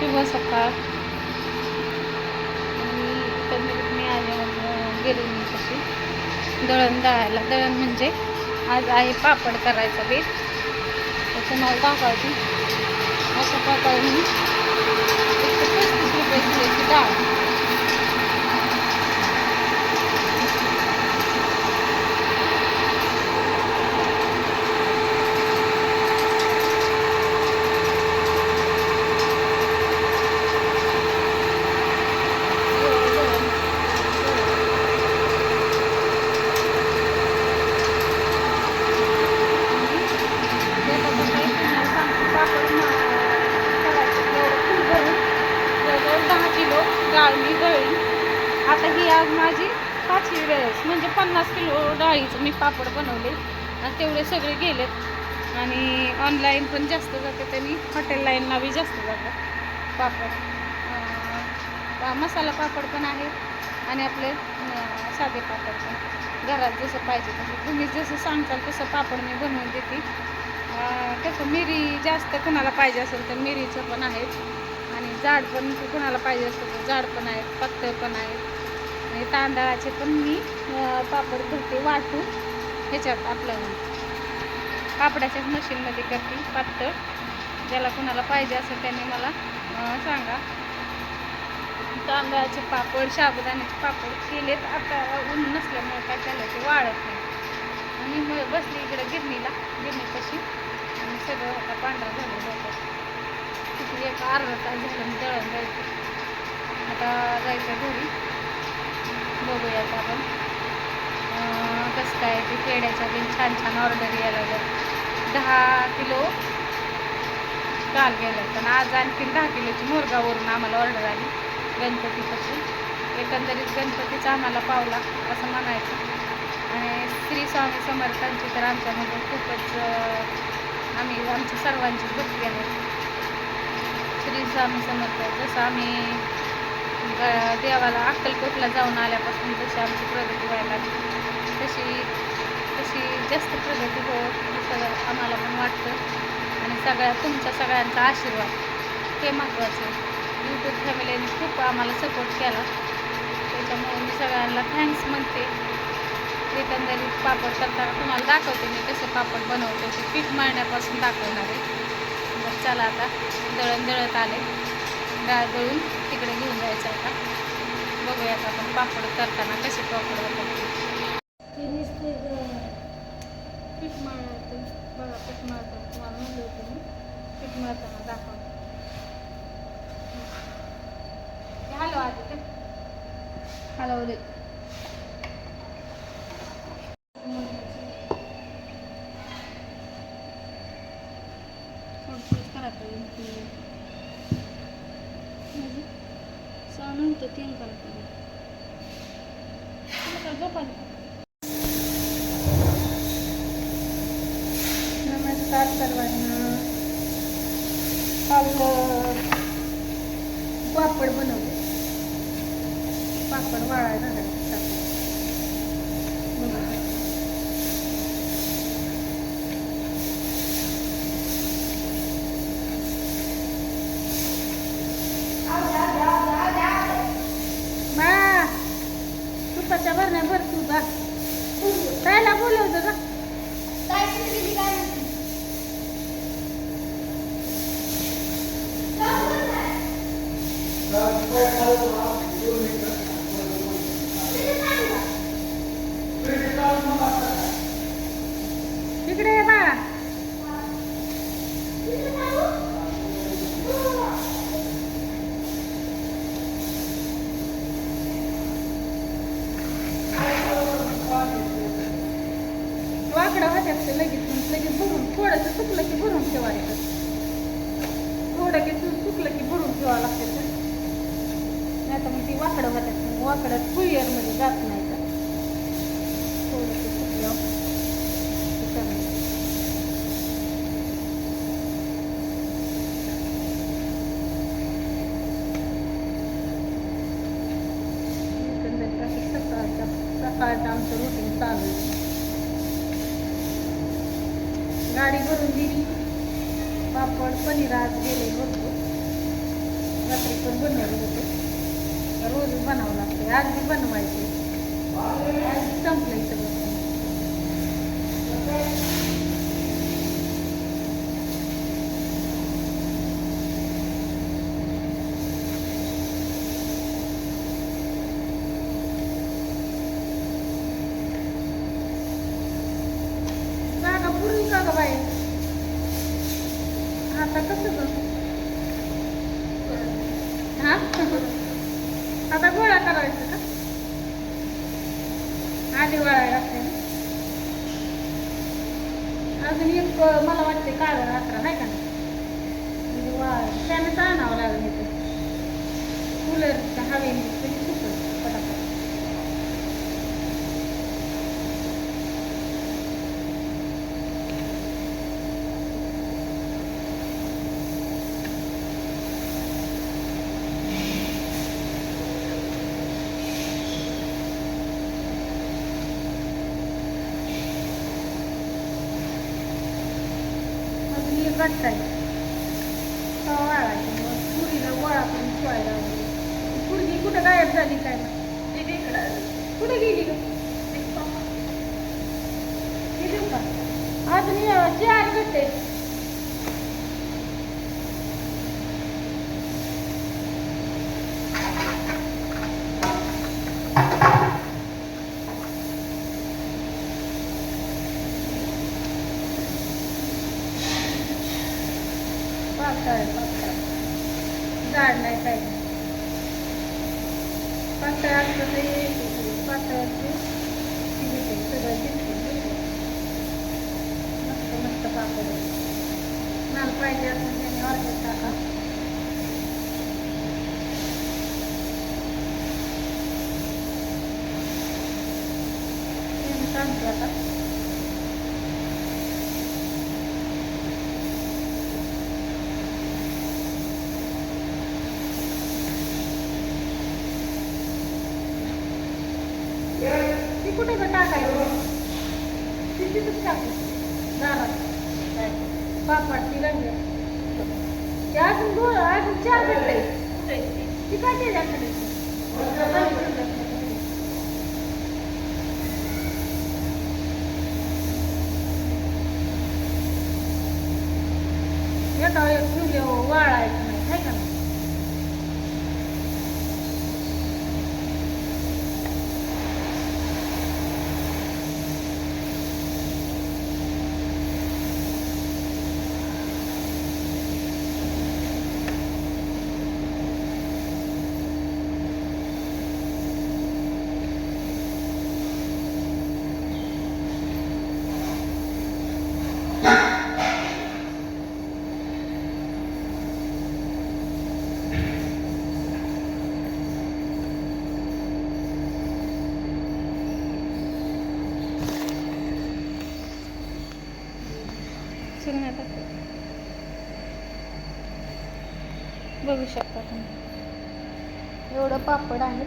शुभ सकाळ. आणि मी आले गेले मी तशी दळण दळायला. दळण म्हणजे आज आहे पापड करायचा बेत त्याचं नाव दाखवायची असं प्रकारे मी एकशे पस्तीस रुपये किलोची डाळ दहा किलो डाळ मी दळली आता ही आज माझी पाचवी वेळेस म्हणजे पन्नास किलो डाळीचं मी पापड बनवले. आणि तेवढे सगळे गेलेत. आणि ऑनलाईन पण जास्त जाते त्यांनी हॉटेल लाईनला बी जास्त जातात पापड. मसाला पापड पण आहे आणि आपले साधे पापड पण. घरात जसं पाहिजे तसं. तुम्ही जसं सांगताल तसं पापड मी बनवून देते. कसं मिरी जास्त कुणाला पाहिजे असेल तर मिरीचं पण आहे. आणि जाड पण कुणाला पाहिजे असेल तर जाड पण आहेत पातळ पण आहेत. आणि तांदळाचे पण मी पापड करते वाटून. ह्याच्यात आपलं कापडाच्याच मशीनमध्ये करते पातळ. ज्याला कुणाला पाहिजे असेल त्यांनी मला सांगा. तांदळाचे पापड साबुदाण्याचे पापड केलेत. आता ऊन नसल्यामुळे काय त्याला ते वाळत नाही. आणि मग बसली इकडे गिरणीला. गिरणी कशी आणि सगळं आता पांढरा झालं होतं तिथे एक अर्धा तास झालं मी दळण जायचं. आता जायचं घरी. बघूयात आपण. कसं काय ते पेड्याच्या बी छान छान ऑर्डर यायला लागल्या दहा किलो काल गेलं. पण आज आणखीन दहा किलोची मोरगावरून आम्हाला ऑर्डर आली गणपतीपासून एकंदरीत गणपतीचा आम्हाला पावला असं म्हणायचं. आणि श्री स्वामी समर्थांची तर आमच्यामध्ये खूपच आम्ही आमची सर्वांचीच भक्ती आहे. श्री स्वामी समर्थ जसं आम्ही देवाला अक्कलकोटला जाऊन आल्यापासून जशी आमची प्रगती व्हायला लागली तशी तशी जास्त प्रगती हो सगळं आम्हाला पण वाटतं. आणि सगळ्या तुमच्या सगळ्यांचा आशीर्वाद हे महत्त्वाचं आहे. यूट्यूब फॅमिलीने खूप आम्हाला सपोर्ट केला. त्याच्यामुळे मी सगळ्यांना थँक्स म्हणते. एकंदरीत पापड करताना तुम्हाला दाखवते मी कसे पापड बनवते. ते पीठ मळण्यापासून दाखवणार आहे. चला आता दळण दळत आले. डाळ दळून तिकडे घेऊन जायचं आता. बघूयात आपण पापड करताना कसे पापड होतात. पीठ मळते बघा पीठ मळताना तुम्हाला म्हणलं होतं मी. पीठ दाखव हॅलो आधी ते हलवले थोडंसं करायचं म्हणजे सहा नंतर तीन करायचं तुला काय झोपायचं नमस्कार सर्वांना. काल पापड बनवले. पापड वाळायला घालायचे तुपाच्या भरण्या भर तू बा कायला बोलवतो का इकडे ये बा वाकडं लगेच लगेच भरून थोडंसं चुकलं की भरून ठेवायचं थोडं की सुकलं चुकलं की भरून ठेवावं लागतं. नाही तर मग ती वाकडं होत्यात वाकडं मध्ये जात. नाही तर थोडंसं चुकल्यावर ते करायचं. एकंदरीत असं सकाळचा सकाळचं आमचं रुटीन चालू आहे गाडी भरून दिली पापड पनीर आज गेले भरपूर. रात्री पण बनवले होते. रोज बनावं लागते. आज बी बनवायचे. आज इथं सगळं. आता कसं ग हा? आता गोळा करायचं का? आधी वळायला लागते ना अजून एक मला वाटते काळ रात्र नाही का? त्यानेच आणावं लागेल इथं. कूलरच्या हवेने म्हणजे सुकल पटापट अजून एक गट्टा मग पुरीला गोळा करून ठेवायला पुरगी कुठं गायब झाली काय माहीत. कुठे गेली ग? गेली का? अजून चार गट्टे पातळ आहे, पातळ जाड नाही काही पातळ असलं तरी पातळ असते शिजते सगळं शिजते मस्त मस्त पापड आहे नाल पाहिजे असं त्याने ऑर्डर टाका त्याने सांगते आता ती कुठे ग टाकायचं? तिथंच टाकू. दारात पापड ती लागली ते अजून दोन अजून चार भेटले. ती? काय वाळायचं नाही का नाही सुरण्यात बघू शकता तुम्ही. एवढं पापड आहे